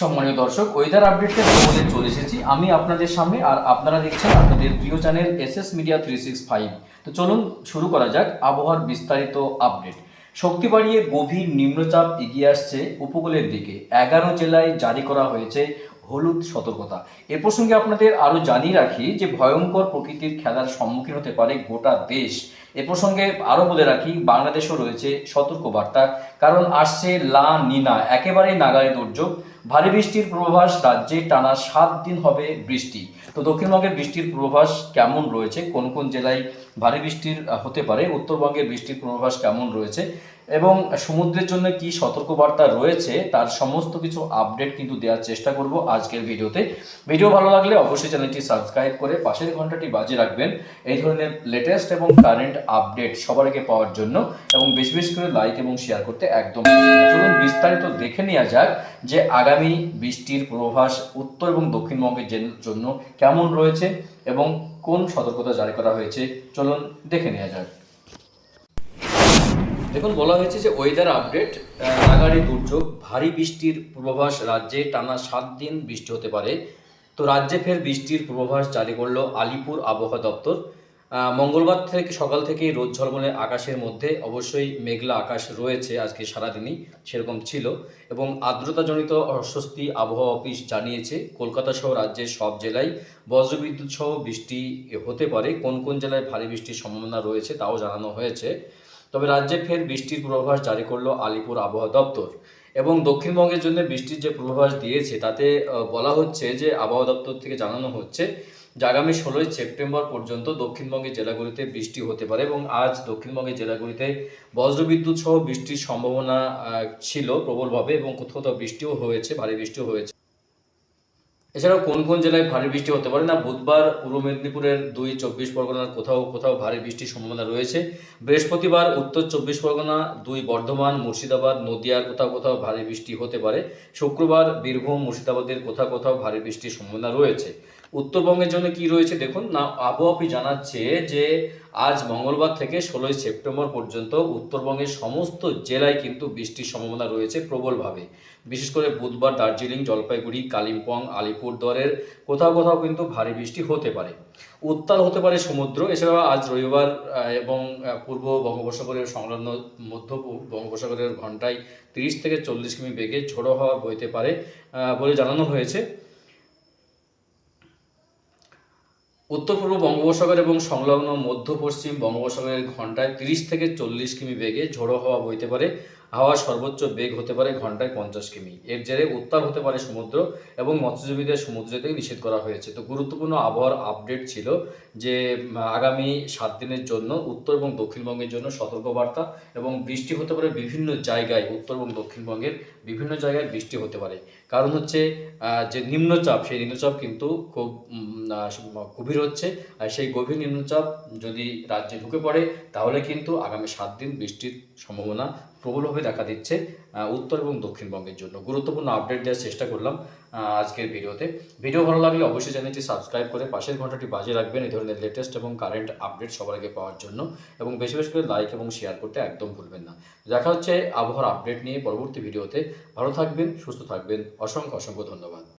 সম্মানীয় দর্শক ওয়েদার আপডেটে বলে চলে এসেছি। আমি আপনাদের সামনে আর আপনারা দেখছেন আপনাদের প্রিয় channel S S media three six five তো চলুন শুরু করা যাক আবহাওয়ার বিস্তারিত আপডেট শক্তি বাড়িয়ে গভীর নিম্নচাপ এগিয়ে আসছে উপকূলের দিকে। এগারো জেলায় জারি করা হয়েছে হলুদ সতর্কতা। এ প্রসঙ্গে আপনাদের আরও জানিয়ে রাখি যে ভয়ঙ্কর প্রকৃতির খেলার সম্মুখীন হতে পারে গোটা দেশ। এ প্রসঙ্গে আরও বলে রাখি, বাংলাদেশও রয়েছে সতর্কবার্তা। কারণ আসছে লা নিনা, একেবারেই নাগালে দুর্যোগ। ভারী বৃষ্টির পূর্বাভাস রাজ্যে টানা সাত দিন হবে বৃষ্টি। তো দক্ষিণবঙ্গের বৃষ্টির পূর্বাভাস কেমন রয়েছে? কোন কোন জেলায় ভারী বৃষ্টির হতে পারে? উত্তরবঙ্গের বৃষ্টির পূর্বাভাস কেমন রয়েছে? এবং সমুদ্রের জন্য কি সতর্কবার্তা রয়েছে, তার সমস্ত কিছু আপডেট কিন্তু দেওয়ার চেষ্টা করব আজকের ভিডিওতে। ভিডিও ভালো লাগলে অবশ্যই চ্যানেলটি সাবস্ক্রাইব করে পাশের ঘন্টাটি বাজে রাখবেন। এই ধরনের লেটেস্ট এবং কারেন্ট আপডেট সবার আগে পাওয়ার জন্য এবং বেশি বেশি করে লাইক এবং শেয়ার করতে একদম চলুন বিস্তারিত দেখে নেওয়া যাক যে আগামী বৃষ্টির পূর্বাভাস উত্তর এবং দক্ষিণবঙ্গের জন্য কেমন রয়েছে এবং কোন সতর্কতা জারি করা হয়েছে। চলুন দেখে নেওয়া যাক। দেখুন, বলা হয়েছে যে ওয়েদার আপডেট নাগাড়ি দুর্যোগ, ভারী বৃষ্টির পূর্বাভাস রাজ্যে টানা সাত দিন বৃষ্টি হতে পারে। তো রাজ্যে ফের বৃষ্টির পূর্বাভাস জারি করল আলিপুর আবহাওয়া দপ্তর। মঙ্গলবার থেকে সকাল থেকেই রোদ ঝলমলে আকাশের মধ্যে। অবশ্যই মেঘলা আকাশ রয়েছে আজকে সারাদিনই, সেরকম ছিল। এবং আর্দ্রতাজনিত অস্বস্তি আবহাওয়া অফিস জানিয়েছে, কলকাতা সহ রাজ্যের সব জেলায় বজ্রবিদ্যুৎ সহ বৃষ্টি হতে পারে। কোন কোন জেলায় ভারী বৃষ্টির সম্ভাবনা রয়েছে তাও জানানো হয়েছে। তবে রাজ্যে ফের বৃষ্টির পূর্বাভাস জারি করল আলিপুর আবহাওয়া দপ্তর। এবং দক্ষিণবঙ্গের জন্য বৃষ্টির যে পূর্বাভাস দিয়েছে, তাতে বলা হচ্ছে যে আবহাওয়া দপ্তর থেকে জানানো হচ্ছে যে আগামী ষোলোই সেপ্টেম্বর পর্যন্ত দক্ষিণবঙ্গের জেলাগুলিতে বৃষ্টি হতে পারে এবং আজ দক্ষিণবঙ্গের জেলাগুলিতে বজ্রবিদ্যুৎ সহ বৃষ্টির সম্ভাবনা ছিল প্রবলভাবে এবং কোথাও বৃষ্টিও হয়েছে, ভারী বৃষ্টিও হয়েছে। এছাড়াও কোন কোন জেলায় ভারী বৃষ্টি হতে পারে না? বুধবার পূর্ব মেদিনীপুরের দুই চব্বিশ পরগনার কোথাও কোথাও ভারী বৃষ্টির সম্ভাবনা রয়েছে। বৃহস্পতিবার উত্তর চব্বিশ পরগনা, দুই বর্ধমান, মুর্শিদাবাদ, নদিয়ার কোথাও কোথাও ভারী বৃষ্টি হতে পারে। শুক্রবার বীরভূম, মুর্শিদাবাদের কোথাও কোথাও ভারী বৃষ্টির সম্ভাবনা রয়েছে। উত্তরবঙ্গের জন্য কি রয়েছে? দেখুন, না, আবহাওয়া অফিস জানাচ্ছে যে আজ মঙ্গলবার থেকে ষোলোই সেপ্টেম্বর পর্যন্ত উত্তরবঙ্গের সমস্ত জেলায় কিন্তু বৃষ্টির সম্ভাবনা রয়েছে প্রবলভাবে। বিশেষ করে বুধবার দার্জিলিং, জলপাইগুড়ি, কালিম্পং, আলিপুরদুয়ারের কোথাও কোথাও কিন্তু ভারী বৃষ্টি হতে পারে। উত্তাল হতে পারে সমুদ্র। এছাড়াও আজ রবিবার এবং পূর্ব বঙ্গোপসাগরের সংলগ্ন মধ্য বঙ্গোপসাগরের ঘন্টায় তিরিশ থেকে চল্লিশ কিমি বেগে ঝোড়ো হাওয়া বইতে পারে বলে জানানো হয়েছে। উত্তর পূর্ব বঙ্গোপসাগর এবং সংলগ্ন মধ্য পশ্চিম বঙ্গোপসাগরের ঘন্টায় তিরিশ থেকে চল্লিশ কিমি বেগে ঝোড়ো হাওয়া বইতে পারে। হাওয়ার সর্বোচ্চ বেগ হতে পারে ঘন্টায় পঞ্চাশ কিমি। এর জেরে উত্তাল হতে পারে সমুদ্র এবং মৎস্যজীবীদের সমুদ্রে থেকে নিষেধ করা হয়েছে। তো গুরুত্বপূর্ণ আবহাওয়ার আপডেট ছিল যে আগামী সাত দিনের জন্য উত্তর এবং দক্ষিণবঙ্গের জন্য সতর্কবার্তা এবং বৃষ্টি হতে পারে বিভিন্ন জায়গায়, উত্তর এবং দক্ষিণবঙ্গের বিভিন্ন জায়গায় বৃষ্টি হতে পারে। কারণ হচ্ছে যে নিম্নচাপ, সেই নিম্নচাপ কিন্তু খুব গভীর হচ্ছে। আর সেই গভীর নিম্নচাপ যদি রাজ্যে ঢুকে পড়ে, তাহলে কিন্তু আগামী সাত দিন বৃষ্টির সম্ভাবনা প্রবলভাবে দেখা দিচ্ছে উত্তর এবং দক্ষিণবঙ্গের জন্য। গুরুত্বপূর্ণ আপডেট দেওয়ার চেষ্টা করলাম আজকের ভিডিওতে। ভিডিও ভালো লাগলে অবশ্যই চ্যানেলটি সাবস্ক্রাইব করে পাশের ঘন্টাটি বাজে রাখবেন, এই ধরনের লেটেস্ট এবং কারেন্ট আপডেট সবার আগে পাওয়ার জন্য। এবং বেশি বেশি করে লাইক এবং শেয়ার করতে একদম ভুলবেন না। দেখা হচ্ছে আবহাওয়ার আপডেট নিয়ে পরবর্তী ভিডিওতে। ভালো থাকবেন, সুস্থ থাকবেন। অসংখ্য অসংখ্য ধন্যবাদ।